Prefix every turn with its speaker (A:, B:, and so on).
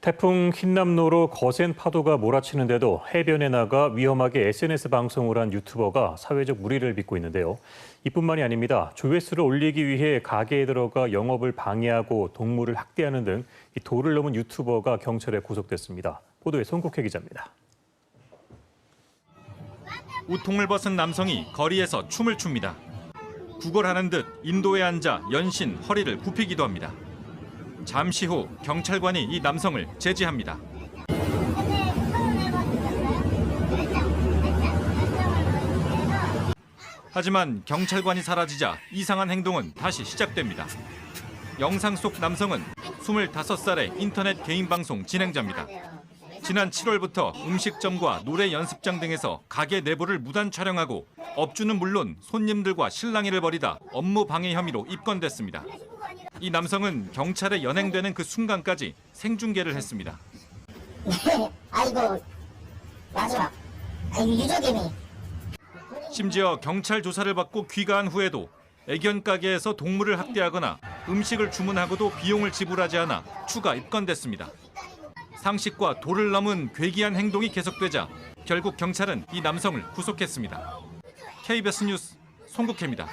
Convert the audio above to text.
A: 태풍 흰남노로 거센 파도가 몰아치는데도 해변에 나가 위험하게 SNS 방송을 한 유튜버가 사회적 물의를 빚고 있는데요. 이뿐만이 아닙니다. 조회수를 올리기 위해 가게에 들어가 영업을 방해하고 동물을 학대하는 등이 도를 넘은 유튜버가 경찰에 구속됐습니다. 보도에 송국혜 기자입니다.
B: 우통을 벗은 남성이 거리에서 춤을 춥니다. 구걸하는 듯 인도에 앉아 연신 허리를 굽히기도 합니다. 잠시 후 경찰관이 이 남성을 제지합니다. 하지만 경찰관이 사라지자 이상한 행동은 다시 시작됩니다. 영상 속 남성은 25살의 인터넷 개인 방송 진행자입니다. 지난 7월부터 음식점과 노래 연습장 등에서 가게 내부를 무단 촬영하고 업주는 물론 손님들과 실랑이를 벌이다 업무 방해 혐의로 입건됐습니다. 이 남성은 경찰에 연행되는 그 순간까지 생중계를 했습니다.
C: 아이고 마지막 유저님이
B: 심지어 경찰 조사를 받고 귀가한 후에도 애견 가게에서 동물을 학대하거나 음식을 주문하고도 비용을 지불하지 않아 추가 입건됐습니다. 상식과 도를 넘은 괴기한 행동이 계속되자 결국 경찰은 이 남성을 구속했습니다. KBS 뉴스 송국혜입니다.